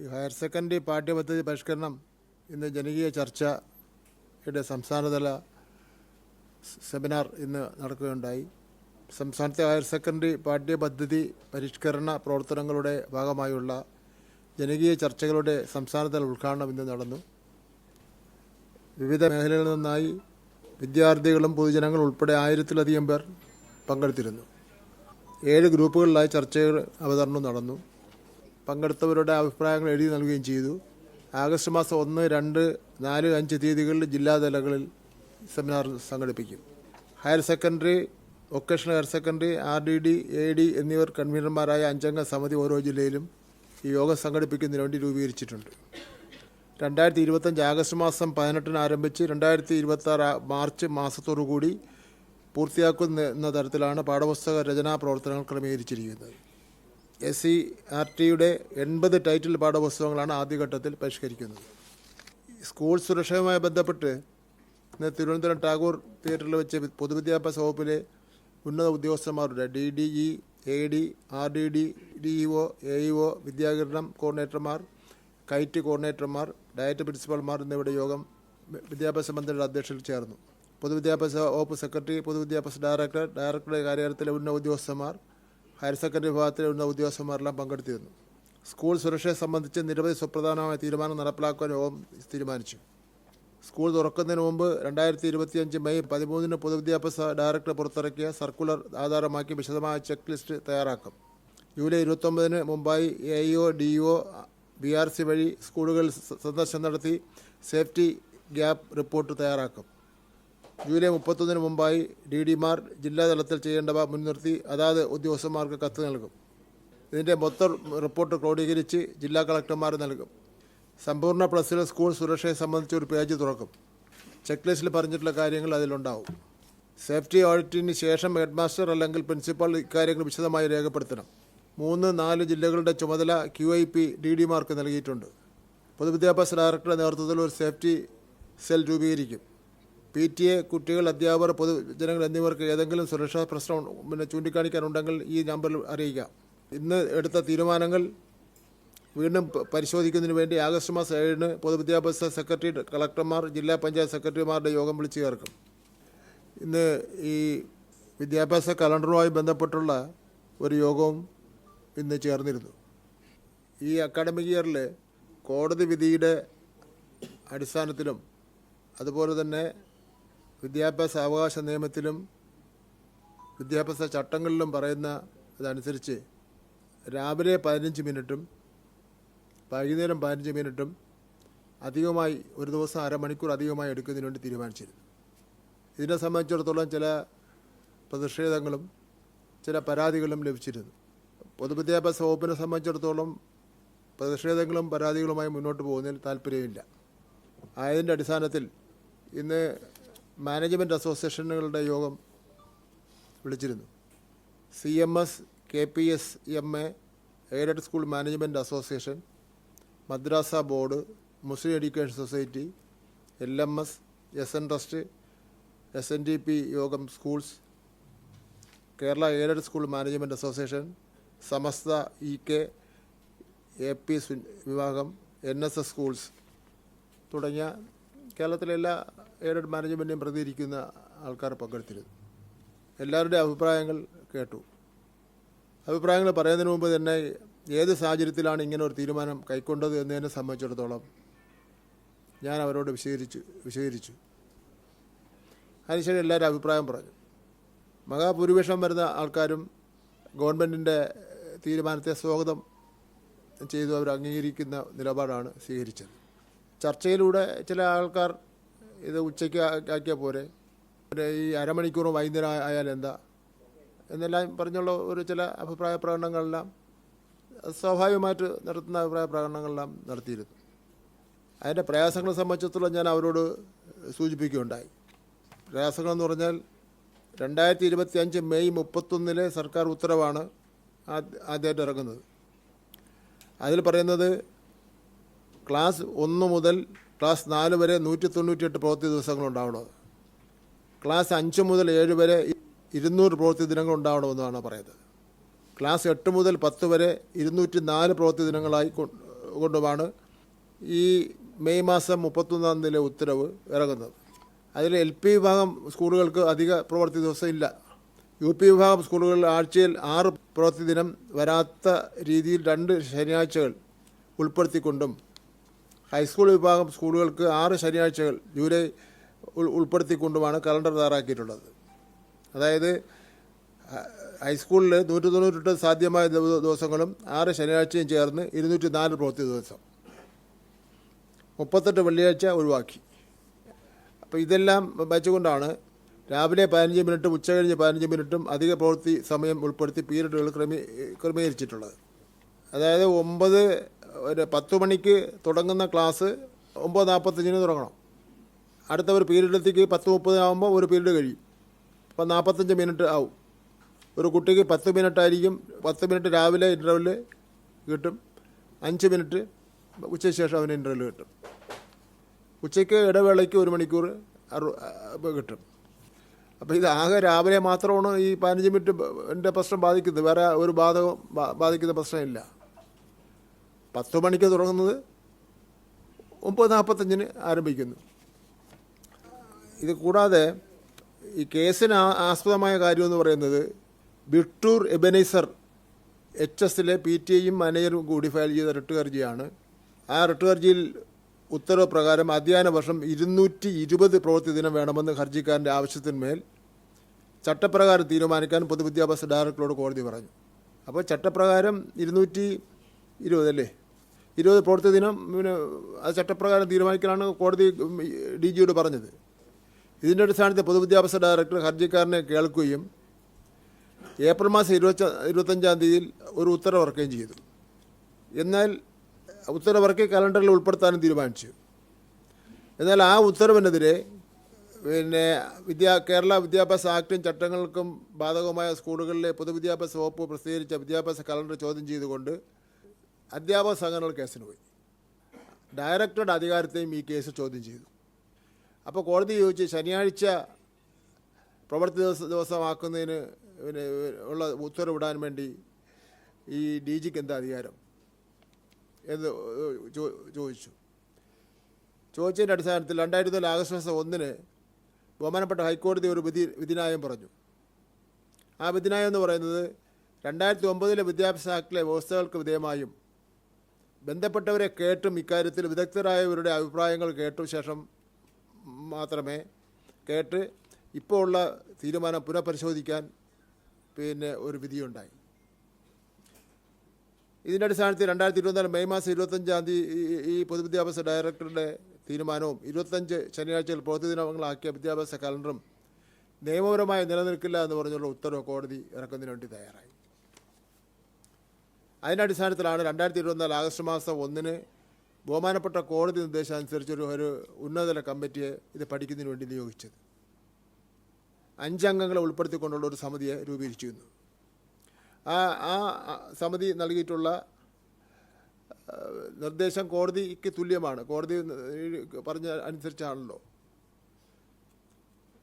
ഈ higher secondary പാഠ്യപദ്ധതി പരിഷ്കരണം ഇന്ന് ജനകീയ ചർച്ചയുടെ സംസ്ഥാനതല സെമിനാർ ഇന്ന് നടക്കുകയുണ്ടായി. സംസ്ഥാനത്തെ ഹയർ സെക്കൻഡറി പാഠ്യപദ്ധതി പരിഷ്കരണ പ്രവർത്തനങ്ങളുടെ ഭാഗമായുള്ള ജനകീയ ചർച്ചകളുടെ സംസ്ഥാനതല ഉദ്ഘാടനം ഇന്ന് നടന്നു. വിവിധ മേഖലകളിൽ നിന്നായി വിദ്യാർത്ഥികളും പൊതുജനങ്ങളും ഉൾപ്പെടെ ആയിരത്തിലധികം പേർ പങ്കെടുത്തിരുന്നു. ഏഴ് ഗ്രൂപ്പുകളിലായി ചർച്ചകൾ അവതരണം നടന്നു. പങ്കെടുത്തവരുടെ അഭിപ്രായങ്ങൾ എഴുതി നൽകുകയും ചെയ്തു. ആഗസ്റ്റ് മാസം ഒന്ന് രണ്ട് നാല് അഞ്ച് തീയതികളിൽ ജില്ലാതലങ്ങളിൽ സെമിനാർ സംഘടിപ്പിക്കും. Higher secondary vocational higher secondary R D D A D എന്നിവർ കൺവീനർമാരായ അഞ്ചംഗ സമിതി ഓരോ ജില്ലയിലും ഈ യോഗം സംഘടിപ്പിക്കുന്നതിന് വേണ്ടി രൂപീകരിച്ചിട്ടുണ്ട്. രണ്ടായിരത്തി ഇരുപത്തഞ്ച് ആഗസ്റ്റ് മാസം പതിനെട്ടിന് ആരംഭിച്ച് രണ്ടായിരത്തി ഇരുപത്താറ് മാർച്ച് മാസത്തോടു കൂടി പൂർത്തിയാക്കുന്ന തരത്തിലാണ് പാഠപുസ്തക രചനാ പ്രവർത്തനങ്ങൾ ക്രമീകരിച്ചിരിക്കുന്നത്. എസ് സി ആർ ടിയുടെ എൺപത് ടൈറ്റിൽ പാഠപുസ്തകങ്ങളാണ് ആദ്യഘട്ടത്തിൽ പരിഷ്കരിക്കുന്നത്. സ്കൂൾ സുരക്ഷയുമായി ബന്ധപ്പെട്ട് ഇന്ന് തിരുവനന്തപുരം ടാഗോർ തിയേറ്ററിൽ വെച്ച് പൊതുവിദ്യാഭ്യാസ വകുപ്പിലെ ഉന്നത ഉദ്യോഗസ്ഥന്മാരുടെ D D E A D R D D D E O A E O വിദ്യാകരണം കോർഡിനേറ്റർമാർ കൈറ്റ് കോർഡിനേറ്റർമാർ ഡയറ്റ് പ്രിൻസിപ്പൽമാർ എന്നിവരുടെ യോഗം വിദ്യാഭ്യാസ മന്ത്രിയുടെ അധ്യക്ഷതയിൽ ചേർന്നു. പൊതുവിദ്യാഭ്യാസ വകുപ്പ് സെക്രട്ടറി പൊതുവിദ്യാഭ്യാസ ഡയറക്ടർ ഡയറക്ടറുടെ കാര്യാലയത്തിലെ ഉന്നത ഉദ്യോഗസ്ഥന്മാർ ഹയർ സെക്കൻഡറി വിഭാഗത്തിലെ ഉന്നത ഉദ്യോഗസ്ഥന്മാരെല്ലാം പങ്കെടുത്തിരുന്നു. സ്കൂൾ സുരക്ഷയെ സംബന്ധിച്ച് നിരവധി സുപ്രധാനമായ തീരുമാനം നടപ്പിലാക്കുവാൻ യോഗം തീരുമാനിച്ചു. സ്കൂൾ തുറക്കുന്നതിന് മുമ്പ് രണ്ടായിരത്തി ഇരുപത്തിയഞ്ച് മെയ് പതിമൂന്നിന് പൊതുവിദ്യാഭ്യാസ ഡയറക്ടർ പുറത്തിറക്കിയ സർക്കുലർ ആധാരമാക്കി വിശദമായ ചെക്ക് ലിസ്റ്റ് തയ്യാറാക്കും. ജൂലൈ ഇരുപത്തൊമ്പതിന് മുമ്പായി A E O D O B R C വഴി സ്കൂളുകളിൽ സന്ദർശനം നടത്തി സേഫ്റ്റി ഗ്യാപ്പ് റിപ്പോർട്ട് തയ്യാറാക്കും. ജൂലൈ മുപ്പത്തൊന്നിന് മുമ്പായി ഡി ഡിമാർ ജില്ലാതലത്തിൽ ചെയ്യേണ്ടവ മുൻനിർത്തി അതാത് ഉദ്യോഗസ്ഥന്മാർക്ക് കത്ത് നൽകും. ഇതിന്റെ മൊത്തം റിപ്പോർട്ട് ക്രോഡീകരിച്ച് ജില്ലാ കളക്ടർമാർ നൽകും. സമ്പൂർണ പ്ലസിലെ സ്കൂൾ സുരക്ഷയെ സംബന്ധിച്ച് ഒരു പേജ് തുറക്കും. ചെക്ക് ലിസ്റ്റിൽ പറഞ്ഞിട്ടുള്ള കാര്യങ്ങൾ അതിലുണ്ടാവും. സേഫ്റ്റി ഓഡിറ്റിന് ശേഷം ഹെഡ് മാസ്റ്റർ അല്ലെങ്കിൽ പ്രിൻസിപ്പൽ ഇക്കാര്യങ്ങൾ വിശദമായി രേഖപ്പെടുത്തണം. മൂന്ന് നാല് ജില്ലകളുടെ ചുമതല ക്യു ഐ പി ഡി ഡിമാർക്ക് നൽകിയിട്ടുണ്ട്. പൊതുവിദ്യാഭ്യാസ ഡയറക്ടറുടെ നേതൃത്വത്തിൽ ഒരു സേഫ്റ്റി സെൽ രൂപീകരിക്കും. പി ടി എ കുട്ടികൾ അധ്യാപകർ പൊതുജനങ്ങൾ എന്നിവർക്ക് ഏതെങ്കിലും സുരക്ഷാ പ്രശ്നം പിന്നെ ചൂണ്ടിക്കാണിക്കാനുണ്ടെങ്കിൽ ഈ നമ്പറിൽ അറിയിക്കാം. ഇന്ന് എടുത്ത തീരുമാനങ്ങൾ വീണ്ടും പരിശോധിക്കുന്നതിന് വേണ്ടി ആഗസ്റ്റ് മാസം ഏഴിന് പൊതുവിദ്യാഭ്യാസ സെക്രട്ടറി കളക്ടർമാർ ജില്ലാ പഞ്ചായത്ത് സെക്രട്ടറിമാരുടെ യോഗം വിളിച്ചു ചേർക്കും. ഇന്ന് ഈ വിദ്യാഭ്യാസ കലണ്ടറുമായി ബന്ധപ്പെട്ടുള്ള ഒരു യോഗവും ഇന്ന് ചേർന്നിരുന്നു. ഈ അക്കാഡമിക് ഇയറിൽ കോടതി വിധിയുടെ അടിസ്ഥാനത്തിലും അതുപോലെ തന്നെ വിദ്യാഭ്യാസ അവകാശ നിയമത്തിലും വിദ്യാഭ്യാസ ചട്ടങ്ങളിലും പറയുന്ന ഇതനുസരിച്ച് രാവിലെ പതിനഞ്ച് മിനിറ്റും വൈകുന്നേരം പതിനഞ്ച് മിനിറ്റും അധികമായി ഒരു ദിവസം അരമണിക്കൂർ അധികമായി എടുക്കുന്നതിന് വേണ്ടി തീരുമാനിച്ചിരുന്നു. ഇതിനെ സംബന്ധിച്ചിടത്തോളം ചില പ്രതിഷേധങ്ങളും ചില പരാതികളും ലഭിച്ചിരുന്നു. പൊതുവിദ്യാഭ്യാസ വകുപ്പിനെ സംബന്ധിച്ചിടത്തോളം പ്രതിഷേധങ്ങളും പരാതികളുമായി മുന്നോട്ട് പോകുന്നതിൽ താല്പര്യമില്ല. ആയതിന്റെ അടിസ്ഥാനത്തിൽ ഇന്ന് മാനേജ്മെന്റ് അസോസിയേഷനുകളുടെ യോഗം വിളിച്ചിരുന്നു. C M S K P S M A aided school management association മദ്രാസ board Muslim education society L M S S N trust S N D P യോഗം schools Kerala aided school management association Samastha E K A P വിഭാഗം N S S schools തുടങ്ങിയ കേരളത്തിലെ എല്ലാ aided മാനേജ്മെന്റിനെയും പ്രതികരിക്കുന്ന ആൾക്കാർ പങ്കെടുത്തിരുന്നു. എല്ലാവരുടെയും അഭിപ്രായങ്ങൾ കേട്ടു. അഭിപ്രായങ്ങൾ പറയുന്നതിന് മുമ്പ് തന്നെ ഏത് സാഹചര്യത്തിലാണ് ഇങ്ങനെ ഒരു തീരുമാനം കൈക്കൊണ്ടത് എന്നതിനെ സംബന്ധിച്ചിടത്തോളം ഞാൻ അവരോട് വിശദീകരിച്ചു വിശദീകരിച്ചു. അതിനുശേഷം എല്ലാവരും അഭിപ്രായം പറഞ്ഞു. മഹാഭൂരിപക്ഷം വരുന്ന ആൾക്കാരും ഗവൺമെന്റിന്റെ തീരുമാനത്തെ സ്വാഗതം ചെയ്തു. അവർ അംഗീകരിക്കുന്ന നിലപാടാണ് സ്വീകരിച്ചത്. ചർച്ചയിലൂടെ ചില ആൾക്കാർ ഇത് ഉച്ചയ്ക്ക് ആക്കിയാൽ പോരെ. ഈ അരമണിക്കൂറും വൈകുന്നേരം ആയാൽ എന്താ? എന്നെല്ലാം പറഞ്ഞുള്ള ഒരു ചില അഭിപ്രായ പ്രകടനങ്ങളെല്ലാം സ്വാഭാവികമായിട്ട് നടത്തുന്ന അഭിപ്രായ പ്രകടനങ്ങളെല്ലാം നടത്തിയിരുന്നു. അതിന്റെ പ്രയാസങ്ങളെ സംബന്ധിച്ചിടത്തോളം ഞാൻ അവരോട് സൂചിപ്പിക്കുകയുണ്ടായി. പ്രയാസങ്ങളെന്ന് പറഞ്ഞാൽ രണ്ടായിരത്തി ഇരുപത്തി അഞ്ച് മെയ് മുപ്പത്തൊന്നിലെ സർക്കാർ ഉത്തരവാണ് ആദ്യ- ആദ്യമായിട്ട് ഇറങ്ങുന്നത്. അതിൽ പറയുന്നത് ക്ലാസ് ഒന്ന് മുതൽ ക്ലാസ് നാല് വരെ നൂറ്റി തൊണ്ണൂറ്റിയെട്ട് പ്രവൃത്തി ദിവസങ്ങൾ ഉണ്ടാവണം. ക്ലാസ് അഞ്ച് മുതൽ ഏഴ് വരെ ഇരുന്നൂറ് പ്രവൃത്തി ദിനങ്ങൾ ഉണ്ടാവണമെന്നാണ് പറയുന്നത്. ക്ലാസ് എട്ട് മുതൽ പത്ത് വരെ ഇരുന്നൂറ്റി നാല് പ്രവൃത്തി ദിനങ്ങളായി കൊണ്ടുമാണ് ഈ മെയ് മാസം മുപ്പത്തൊന്നാം തീയതിയിലെ ഉത്തരവ് ഇറങ്ങുന്നത്. അതിൽ എൽ പി വിഭാഗം സ്കൂളുകൾക്ക് അധിക പ്രവൃത്തി ദിവസം ഇല്ല. യു പി വിഭാഗം സ്കൂളുകളിൽ ആഴ്ചയിൽ ആറ് പ്രവൃത്തി ദിനം വരാത്ത രീതിയിൽ രണ്ട് ശനിയാഴ്ചകൾ ഉൾപ്പെടുത്തിക്കൊണ്ടും ഹൈസ്കൂൾ വിഭാഗം സ്കൂളുകൾക്ക് ആറ് ശനിയാഴ്ചകൾ ജൂലൈ ഉൾ- ഉൾപ്പെടുത്തിക്കൊണ്ടുമാണ് കലണ്ടർ തയ്യാറാക്കിയിട്ടുള്ളത്. അതായത് ഹൈസ്കൂളിൽ നൂറ്റി തൊണ്ണൂറ്റെട്ട് സാധ്യമായ ദിവസങ്ങളും ആറ് ശനിയാഴ്ചയും ചേർന്ന് ഇരുന്നൂറ്റി നാല് പ്രവൃത്തി ദിവസം. മുപ്പത്തെട്ട് വെള്ളിയാഴ്ച ഒഴിവാക്കി. അപ്പോൾ ഇതെല്ലാം വെച്ചുകൊണ്ടാണ് രാവിലെ പതിനഞ്ച് മിനിറ്റും ഉച്ച കഴിഞ്ഞ് പതിനഞ്ച് മിനിറ്റും അധിക പ്രവൃത്തി സമയം ഉൾപ്പെടുത്തി പീരീഡുകൾ ക്രമീ ക്രമീകരിച്ചിട്ടുള്ളത്. അതായത് ഒമ്പത് ഒരു പത്ത് മണിക്ക് തുടങ്ങുന്ന ക്ലാസ് ഒമ്പത് നാൽപ്പത്തഞ്ചിന് തുടങ്ങണം. അടുത്ത ഒരു പീരീഡിലേക്ക് പത്ത് മുപ്പത് ആകുമ്പോൾ ഒരു പീരീഡ് കഴിയും. അപ്പോൾ നാൽപ്പത്തഞ്ച് മിനിറ്റ് ആവും. ഒരു കുട്ടിക്ക് പത്ത് മിനിറ്റ് ആയിരിക്കും. പത്ത് മിനിറ്റ് രാവിലെ ഇന്റർവെൽ കിട്ടും. അഞ്ച് മിനിറ്റ് ഉച്ചയ്ക്ക് ശേഷം അവന് ഇന്റർവെൽ കിട്ടും. ഉച്ചയ്ക്ക് ഇടവേളയ്ക്ക് ഒരു മണിക്കൂർ കിട്ടും. അപ്പോൾ ഇത് ആകെ രാവിലെ മാത്രമാണ് ഈ പതിനഞ്ച് മിനിറ്റ് എന്റെ പ്രശ്നം ബാധിക്കുന്നത്. വേറെ ഒരു ബാധകം ബാധിക്കുന്ന പ്രശ്നമില്ല. പത്ത് മണിക്ക് തുടങ്ങുന്നത് ഒമ്പത് നാൽപ്പത്തഞ്ചിന് ആരംഭിക്കുന്നു. ഇത് കൂടാതെ ഈ കേസിന് ആസ്പദമായ കാര്യമെന്ന് പറയുന്നത് ബിട്ടൂർ എബനൈസർ എച്ച് എസിലെ പി ടി ഐയും മാനേജറും കൂടി ഫയൽ ചെയ്ത റിട്ട് ഹർജിയാണ് ആ റിട്ട് ഹർജിയിൽ ഉത്തരവ് പ്രകാരം അധ്യയന വർഷം ഇരുന്നൂറ്റി ഇരുപത് പ്രവൃത്തി ദിനം വേണമെന്ന് ഹർജിക്കാരന്റെ ആവശ്യത്തിന്മേൽ ചട്ടപ്രകാരം തീരുമാനിക്കാൻ പൊതുവിദ്യാഭ്യാസ ഡയറക്ടറോട് കോടതി പറഞ്ഞു. അപ്പോൾ ചട്ടപ്രകാരം ഇരുന്നൂറ്റി ഇരുപതല്ലേ ഇരുപത് പ്രവൃത്തി ദിനം പിന്നെ അത് ചട്ടപ്രകാരം തീരുമാനിക്കാനാണ് കോടതി ഡി ജിയോട് പറഞ്ഞത്. ഇതിന്റെ അടിസ്ഥാനത്തിൽ പൊതുവിദ്യാഭ്യാസ ഡയറക്ടർ ഹർജിക്കാരനെ കേൾക്കുകയും ഏപ്രിൽ മാസം ഇരുപത്തി ഇരുപത്തഞ്ചാം തീയതിയിൽ ഒരു ഉത്തരവ് ഇറക്കുകയും ചെയ്തു. എന്നാൽ ഉത്തരവിറക്കി കലണ്ടറിൽ ഉൾപ്പെടുത്താനും തീരുമാനിച്ചു. എന്നാൽ ആ ഉത്തരവിനെതിരെ പിന്നെ വിദ്യാ കേരള വിദ്യാഭ്യാസ ആക്ടും ചട്ടങ്ങൾക്കും ബാധകമായ സ്കൂളുകളിലെ പൊതുവിദ്യാഭ്യാസ വകുപ്പ് പ്രസിദ്ധീകരിച്ച വിദ്യാഭ്യാസ കലണ്ടർ ചോദ്യം ചെയ്തുകൊണ്ട് അധ്യാപക സംഘടനകൾ കേസിന് പോയി. ഡയറക്ടറുടെ അധികാരത്തെയും ഈ കേസ് ചോദ്യം ചെയ്തു. അപ്പോൾ കോടതി ചോദിച്ച് ശനിയാഴ്ച പ്രവൃത്തി ദിവസ ദിവസമാക്കുന്നതിന് ഉള്ള ഉത്തരവിടാൻ വേണ്ടി ഈ ഡി ജിക്ക് എന്താ അധികാരം എന്ന് ചോദിച്ചു. ചോദിച്ചതിന്റെ അടിസ്ഥാനത്തിൽ രണ്ടായിരത്തി നാല് ആഗസ്റ്റ് മാസം ഒന്നിന് ബഹുമാനപ്പെട്ട ഹൈക്കോടതി ഒരു വിധി വിധിനായം പറഞ്ഞു. ആ വിധിനായം എന്ന് പറയുന്നത് രണ്ടായിരത്തി ഒമ്പതിലെ വിദ്യാഭ്യാസ ആക്ടിലെ വ്യവസ്ഥകൾക്ക് വിധേയമായും ബന്ധപ്പെട്ടവരെ കേട്ടും ഇക്കാര്യത്തിൽ വിദഗ്ധരായവരുടെ അഭിപ്രായങ്ങൾ കേട്ട ശേഷം മാത്രമേ കേട്ട് ഇപ്പോൾ ഉള്ള തീരുമാനം പുനഃപരിശോധിക്കാൻ പിന്നെ ഒരു വിധിയുണ്ടായി. ഇതിന്റെ അടിസ്ഥാനത്തിൽ രണ്ടായിരത്തി ഇരുപത്തിനാല് മെയ് മാസം ഇരുപത്തഞ്ചാം തീയതി ഈ- പൊതുവിദ്യാഭ്യാസ ഡയറക്ടറുടെ തീരുമാനവും ഇരുപത്തഞ്ച് ശനിയാഴ്ചകൾ പ്രതിദിനങ്ങളാക്കിയ വിദ്യാഭ്യാസ കലണ്ടറും നിയമപരമായി നിലനിൽക്കില്ല എന്ന് പറഞ്ഞുള്ള ഉത്തരവ് കോടതി ഇറക്കുന്നതിന് വേണ്ടി തയ്യാറായി. അതിന്റെ അടിസ്ഥാനത്തിലാണ് രണ്ടായിരത്തി ഇരുപത്തിനാല് ആഗസ്റ്റ് മാസം ഒന്നിന് ബഹുമാനപ്പെട്ട കോടതി നിർദ്ദേശം അനുസരിച്ച് ഒരു ഒരു ഉന്നതതല കമ്മിറ്റിയെ ഇത് പഠിക്കുന്നതിന് വേണ്ടി നിയോഗിച്ചത്. അഞ്ചംഗങ്ങളെ ഉൾപ്പെടുത്തിക്കൊണ്ടുള്ള ഒരു സമിതിയെ രൂപീകരിച്ചിരുന്നു. ആ ആ സമിതി നൽകിയിട്ടുള്ള നിർദ്ദേശം കോടതിക്ക് തുല്യമാണ്. കോടതി പറഞ്ഞ അനുസരിച്ചാണല്ലോ.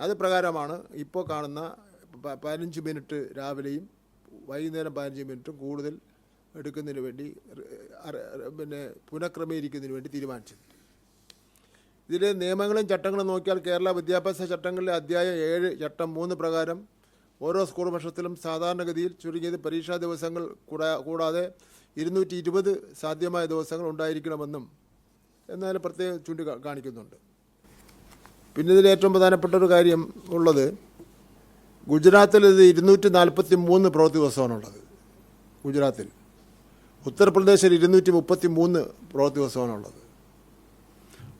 അത് പ്രകാരമാണ് ഇപ്പോൾ കാണുന്ന പതിനഞ്ച് മിനിറ്റ് രാവിലെയും വൈകുന്നേരം പതിനഞ്ച് മിനിറ്റും കൂടുതൽ എടുക്കുന്നതിന് വേണ്ടി പിന്നെ പുനഃക്രമീകരിക്കുന്നതിന് വേണ്ടി തീരുമാനിച്ചത്. ഇതിലെ നിയമങ്ങളും ചട്ടങ്ങളും നോക്കിയാൽ കേരള വിദ്യാഭ്യാസ ചട്ടങ്ങളിലെ അധ്യായം ഏഴ് ചട്ടം മൂന്ന് പ്രകാരം ഓരോ സ്കൂൾ വർഷത്തിലും സാധാരണഗതിയിൽ ചുരുങ്ങിയത് പരീക്ഷാ ദിവസങ്ങൾ കൂടാ കൂടാതെ ഇരുന്നൂറ്റി ഇരുപത് സാധ്യമായ ദിവസങ്ങൾ ഉണ്ടായിരിക്കണമെന്നും എന്നാൽ പ്രത്യേകം ചൂണ്ടി കാണിക്കുന്നുണ്ട്. പിന്നെ ഇതിൽ ഏറ്റവും പ്രധാനപ്പെട്ട ഒരു കാര്യം ഉള്ളത് ഗുജറാത്തിൽ ഇത് ഇരുന്നൂറ്റി നാൽപ്പത്തി മൂന്ന് പ്രവൃത്തി ദിവസമാണുള്ളത്. ഗുജറാത്തിൽ. ഉത്തർപ്രദേശിൽ ഇരുന്നൂറ്റി മുപ്പത്തി മൂന്ന് പ്രവൃത്തി ദിവസമാണുള്ളത്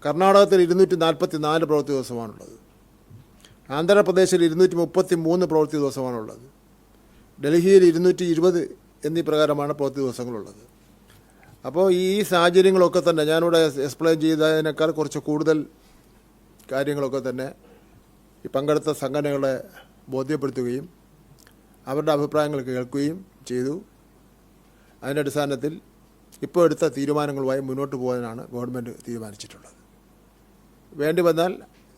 കർണാടകത്തിൽ ഇരുന്നൂറ്റി നാൽപ്പത്തി നാല് പ്രവൃത്തി ദിവസമാണുള്ളത് ആന്ധ്രാപ്രദേശിൽ ഇരുന്നൂറ്റി മുപ്പത്തി മൂന്ന് പ്രവൃത്തി ദിവസമാണുള്ളത് ഡൽഹിയിൽ ഇരുന്നൂറ്റി ഇരുപത് എന്നീ പ്രകാരമാണ് പ്രവൃത്തി ദിവസങ്ങളുള്ളത് അപ്പോൾ ഈ സാഹചര്യങ്ങളൊക്കെ തന്നെ ഞാനിവിടെ എക്സ്പ്ലെയിൻ ചെയ്തതിനേക്കാൾ കുറച്ച് കൂടുതൽ കാര്യങ്ങളൊക്കെ തന്നെ ഈ പങ്കെടുത്ത സംഘടനകളെ ബോധ്യപ്പെടുത്തുകയും അവരുടെ അഭിപ്രായങ്ങൾ കേൾക്കുകയും ചെയ്തു. അതിന്റെ അടിസ്ഥാനത്തിൽ ഇപ്പോൾ എടുത്ത തീരുമാനങ്ങളുമായി മുന്നോട്ട് പോകാനാണ് ഗവൺമെന്റ് തീരുമാനിച്ചിട്ടുള്ളത്. വേണ്ടി വന്നാൽ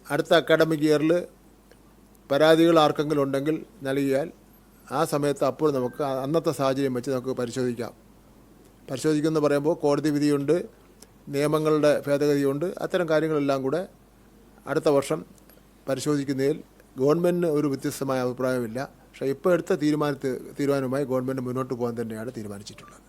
അടുത്ത അക്കാഡമിക് ഇയറിൽ പരാതികൾ ആർക്കെങ്കിലും ഉണ്ടെങ്കിൽ നൽകിയാൽ ആ സമയത്ത് അപ്പോൾ നമുക്ക് അന്നത്തെ സാഹചര്യം വെച്ച് നമുക്ക് പരിശോധിക്കാം. പരിശോധിക്കുമെന്ന് പറയുമ്പോൾ കോടതി വിധിയുണ്ട് നിയമങ്ങളുടെ ഭേദഗതിയുണ്ട് അത്തരം കാര്യങ്ങളെല്ലാം കൂടെ അടുത്ത വർഷം പരിശോധിക്കുന്നതിൽ ഗവൺമെന്റിന് ഒരു വ്യത്യസ്തമായ അഭിപ്രായമില്ല. പക്ഷേ ഇപ്പോൾ എടുത്ത തീരുമാനത്തിൽ തീരുമാനവുമായി ഗവൺമെന്റ് മുന്നോട്ട് പോകാൻ തന്നെയാണ് തീരുമാനിച്ചിട്ടുള്ളത്.